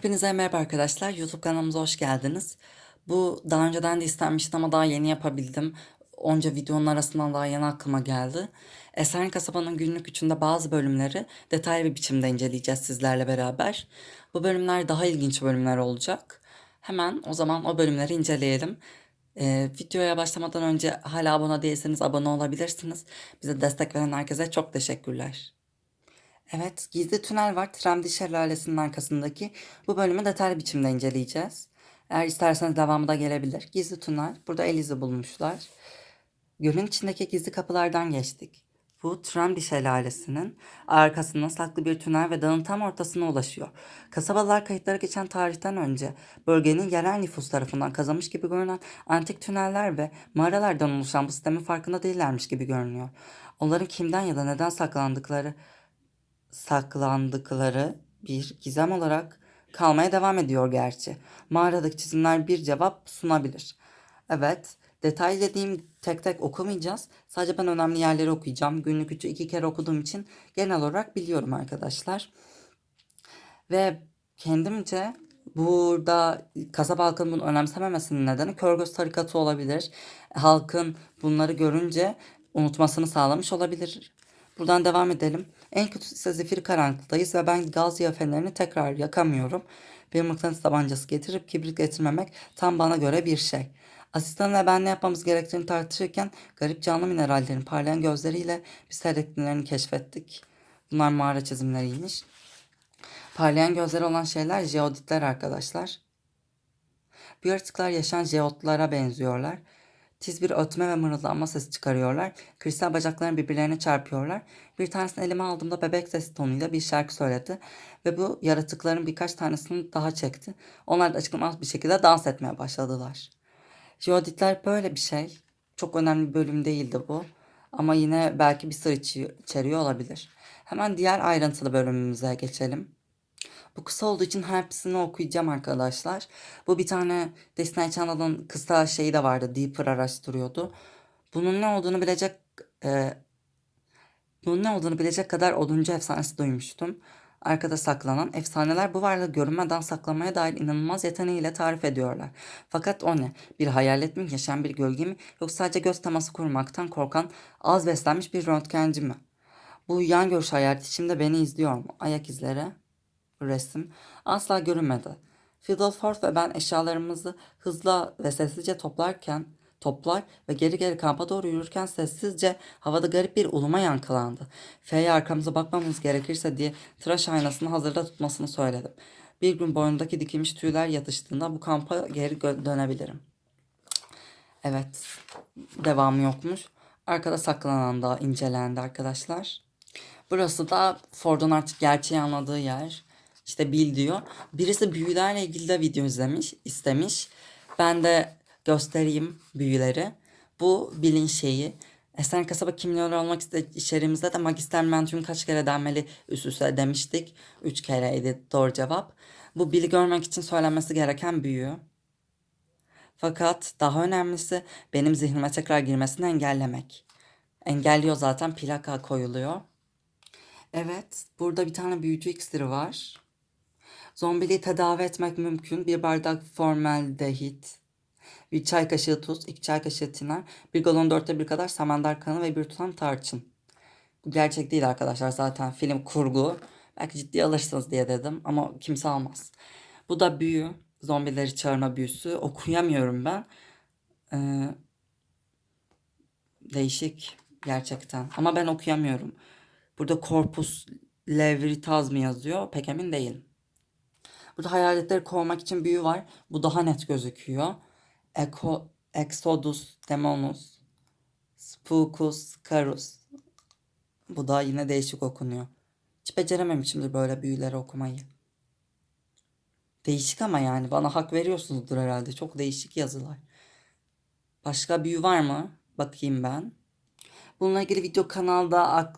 Hepinize merhaba arkadaşlar. YouTube kanalımıza hoş geldiniz. Bu daha önceden de istenmişti ama daha yeni yapabildim. Onca videonun arasından daha yeni aklıma geldi. Esen Kasaba'nın günlük üçünde bazı bölümleri detaylı bir biçimde inceleyeceğiz sizlerle beraber. Bu bölümler daha ilginç bölümler olacak. Hemen o zaman o bölümleri inceleyelim. Ee, videoya başlamadan önce hala abone değilseniz abone olabilirsiniz. Bize destek veren herkese çok teşekkürler. Evet, gizli tünel var. Tremdi Şelalesi'nin arkasındaki. Bu bölümü detaylı biçimde inceleyeceğiz. Eğer isterseniz devamı da gelebilir. Gizli tünel. Burada Eliz'i bulmuşlar. Gölün içindeki gizli kapılardan geçtik. Bu Tremdi Şelalesi'nin arkasında saklı bir tünel ve dağın tam ortasına ulaşıyor. Kasabalar kayıtlara geçen tarihten önce bölgenin yerel nüfus tarafından kazanmış gibi görünen antik tüneller ve mağaralardan oluşan bu sistemin farkında değillermiş gibi görünüyor. Onların kimden ya da neden saklandıkları saklandıkları bir gizem olarak kalmaya devam ediyor gerçi. Mağaradaki çizimler bir cevap sunabilir. Evet, detay dediğim tek tek okumayacağız. Sadece ben önemli yerleri okuyacağım. Günlük üçü iki kere okuduğum için genel olarak biliyorum arkadaşlar. Ve kendimce burada kasaba halkının bunu önemsememesinin nedeni kör tarikatı olabilir. Halkın bunları görünce unutmasını sağlamış olabilir. Buradan devam edelim. En kötüsü zifiri karanlıktayız ve ben gaz fenerini tekrar yakamıyorum. Bir mıknatıs tabancası getirip kibrit getirmemek tam bana göre bir şey. Asistanla ben ne yapmamız gerektiğini tartışırken garip canlı minerallerin parlayan gözleriyle biz seyrettiklerini keşfettik. Bunlar mağara çizimleriymiş. Parlayan gözleri olan şeyler jeoditler arkadaşlar. Bu yaratıklar yaşayan jeotlara benziyorlar. Tiz bir ötme ve mırıldanma sesi çıkarıyorlar. Kristal bacaklarını birbirlerine çarpıyorlar. Bir tanesini elime aldığımda bebek sesi tonuyla bir şarkı söyledi. Ve bu yaratıkların birkaç tanesini daha çekti. Onlar da açıklamaz bir şekilde dans etmeye başladılar. Jeoditler böyle bir şey. Çok önemli bir bölüm değildi bu. Ama yine belki bir sır içeriyor olabilir. Hemen diğer ayrıntılı bölümümüze geçelim. Bu kısa olduğu için hepsini okuyacağım arkadaşlar. Bu bir tane Disney Channel'ın kısa şeyi de vardı. Deeper araştırıyordu. Bunun ne olduğunu bilecek e, bunun ne olduğunu bilecek kadar oduncu efsanesi duymuştum. Arkada saklanan efsaneler bu varlığı görünmeden saklamaya dair inanılmaz yeteneğiyle tarif ediyorlar. Fakat o ne? Bir hayalet mi, yaşayan bir gölge mi, yoksa sadece göz teması kurmaktan korkan az beslenmiş bir röntgenci mi? Bu yan görüş hayaleti içimde beni izliyor mu? Ayak izleri resim asla görünmedi. Fiddleford ve ben eşyalarımızı hızla ve sessizce toplarken toplar ve geri geri kampa doğru yürürken sessizce havada garip bir uluma yankılandı. F'ye arkamıza bakmamız gerekirse diye tıraş aynasını hazırda tutmasını söyledim. Bir gün boynundaki dikilmiş tüyler yatıştığında bu kampa geri dönebilirim. Evet, devamı yokmuş. Arkada saklanan da incelendi arkadaşlar. Burası da Ford'un artık gerçeği anladığı yer işte bil diyor. Birisi büyülerle ilgili de video izlemiş, istemiş. Ben de göstereyim büyüleri. Bu bilin şeyi. Esen Kasaba kimliği olmak içerimizde de magister mentüm kaç kere denmeli üst üste demiştik. Üç kereydi doğru cevap. Bu bili görmek için söylenmesi gereken büyü. Fakat daha önemlisi benim zihnime tekrar girmesini engellemek. Engelliyor zaten plaka koyuluyor. Evet, burada bir tane büyücü iksiri var. Zombiliği tedavi etmek mümkün. Bir bardak formaldehit, bir çay kaşığı tuz, iki çay kaşığı tiner, bir galon dörtte bir kadar samandar kanı ve bir tutam tarçın. Bu gerçek değil arkadaşlar zaten film kurgu. Belki ciddi alırsınız diye dedim ama kimse almaz. Bu da büyü. Zombileri çağırma büyüsü. Okuyamıyorum ben. Ee, değişik gerçekten. Ama ben okuyamıyorum. Burada Corpus Levritaz mı yazıyor? Pek emin değilim. Burada hayaletleri kovmak için büyü var. Bu daha net gözüküyor. Eko, Exodus Demonus. Spookus Carus. Bu da yine değişik okunuyor. Hiç becerememişimdir böyle büyüleri okumayı. Değişik ama yani bana hak veriyorsunuzdur herhalde. Çok değişik yazılar. Başka büyü var mı? Bakayım ben. Bununla ilgili video kanalda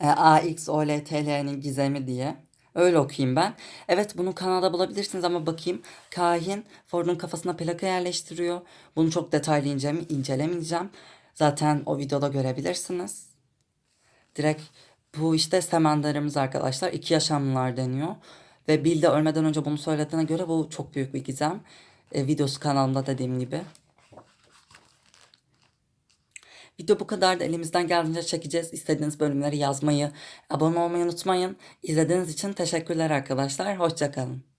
AXOLTL'nin gizemi diye Öyle okuyayım ben. Evet bunu kanalda bulabilirsiniz ama bakayım. Kahin Ford'un kafasına plaka yerleştiriyor. Bunu çok detaylı inceleme, incelemeyeceğim. Zaten o videoda görebilirsiniz. Direkt bu işte semenderimiz arkadaşlar. iki yaşamlılar deniyor. Ve Bill de ölmeden önce bunu söylediğine göre bu çok büyük bir gizem. E, videosu kanalımda dediğim gibi. Video bu kadar da elimizden geldiğince çekeceğiz. İstediğiniz bölümleri yazmayı, abone olmayı unutmayın. İzlediğiniz için teşekkürler arkadaşlar. Hoşçakalın.